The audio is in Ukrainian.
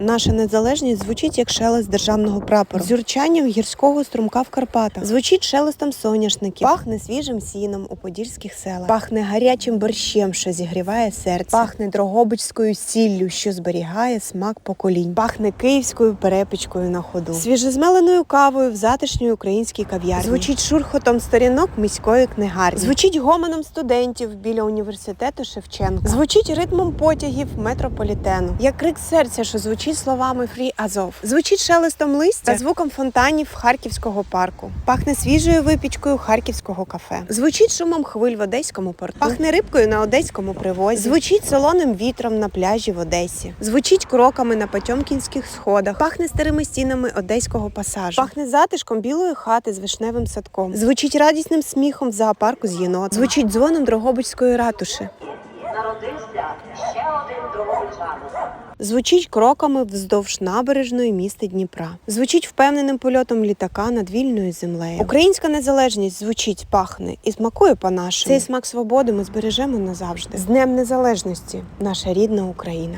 Наша незалежність звучить як шелест державного прапору, зюрчанням гірського струмка в Карпатах. Звучить шелестом соняшників, пахне свіжим сіном у подільських селах, пахне гарячим борщем, що зігріває серце, пахне дрогобичською сіллю, що зберігає смак поколінь, пахне київською перепічкою на ходу, свіжезмеленою кавою в затишній українській кав'ярні. Звучить шурхотом сторінок міської книгарні. Звучить гомоном студентів біля університету Шевченка. Звучить ритмом потягів метрополітену, як крик серця, що звучить словами Фрі Азов. Звучить шелестом листя та звуком фонтанів Харківського парку. Пахне свіжою випічкою харківського кафе. Звучить шумом хвиль в одеському порту. Пахне рибкою на одеському привозі. Звучить солоним вітром на пляжі в Одесі. Звучить кроками на Потьомкінських сходах. Пахне старими стінами одеського пасажу. Пахне затишком білої хати з вишневим садком. Звучить радісним сміхом в зоопарку з єнот. Звучить дзвоном Дрогобицької ратуші. Народився ще один дрогобичанин. Звучить кроками вздовж набережної міста Дніпра. Звучить впевненим польотом літака над вільною землею. Українська незалежність звучить, пахне і смакує по-нашому. Цей смак свободи ми збережемо назавжди. З Днем Незалежності, наша рідна Україна.